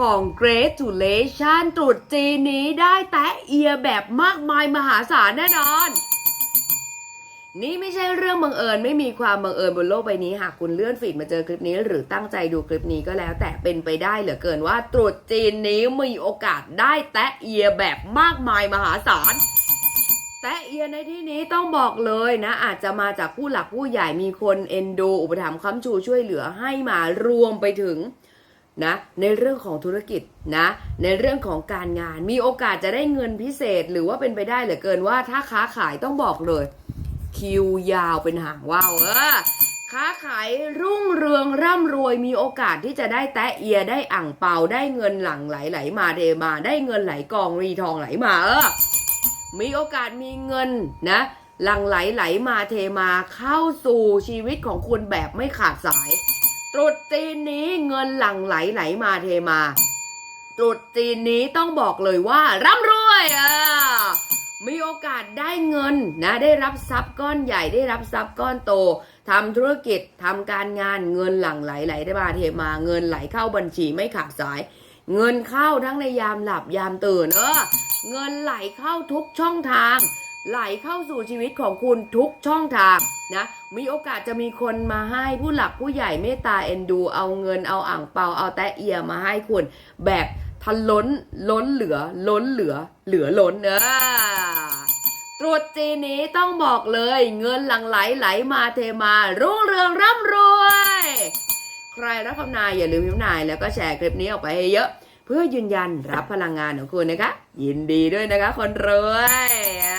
ของ Gratulation ตรุษจีนนี้ได้แตะเอียแบบมากมายมหาศาลแน่นอน นี่ไม่ใช่เรื่องบังเอิญไม่มีความบังเอิญบนโลกใบนี้ หากคุณเลื่อนฟีดมาเจอคลิปนี้ หรือตั้งใจดูคลิปนี้ก็แล้ว แต่เป็นไปได้เหลือเกินว่าตรุษจีนนี้มีโอกาสได้แตะเอียแบบมากมายมหาศาลแตะเอียในที่นี้ต้องบอกเลยนะ อาจจะมาจากผู้หลักผู้ใหญ่มีคนเอ็นดูอุปถัมภ์ค้ำชูช่วยเหลือให้มารวมไปถึง นะในเรื่องของธุรกิจนะในเรื่องของการงานมีโอกาสจะได้เงินพิเศษหรือว่าเป็นไปได้เหลือเกินว่าถ้าค้าขายต้องบอกเลย คิวยาวเป็นหางว่าวเออค้าขายรุ่งเรืองร่ำรวยมีโอกาสที่จะได้แตะเอียได้อ่างเปาได้เงินหลั่งไหลไหลมาเทมาได้เงินไหลกองรีทองไหลมาเออมีโอกาสมีเงินนะหลั่งไหลไหลมาเทมาเข้าสู่ชีวิตของคุณแบบไม่ขาดสาย ตรุษจีนนี้เงินหลั่งไหลไหลมาเทมา ตรุษจีนนี้ต้องบอกเลยว่าร่ำรวยอะมีโอกาสได้เงินนะได้รับทรัพย์ก้อนใหญ่ได้รับทรัพย์ก้อนโตทำธุรกิจทำการงานเงินหลั่งไหลไหลได้มาเทมา เงินไหลเข้าบัญชีไม่ขาดสาย เงินเข้าทั้งในยามหลับยามตื่นเออเงินไหลเข้าทุกช่องทาง ไหลเข้าสู่ชีวิตของคุณทุกช่องทางนะมีโอกาสจะมีคนมาให้ผู้หลักผู้ใหญ่เมตตาเอ็นดู เอาเงินเอาอ่างเปาเอาแตะเอียมาให้คุณ แบบทันล้นล้นเหลือ ล้นเหลือ เหลือล้นเออตรุษจีนนี้ต้องบอกเลย เงินหลั่งไหลไหลมาเทมารุ่งเรืองร่ำรวย ใครรับคำนายอย่าลืมพิมพ์นายแล้วก็แชร์คลิปนี้ออกไปให้เยอะ เพื่อยืนยันรับพลังงานของคุณนะคะ ยินดีด้วยนะคะคนรวยอ่า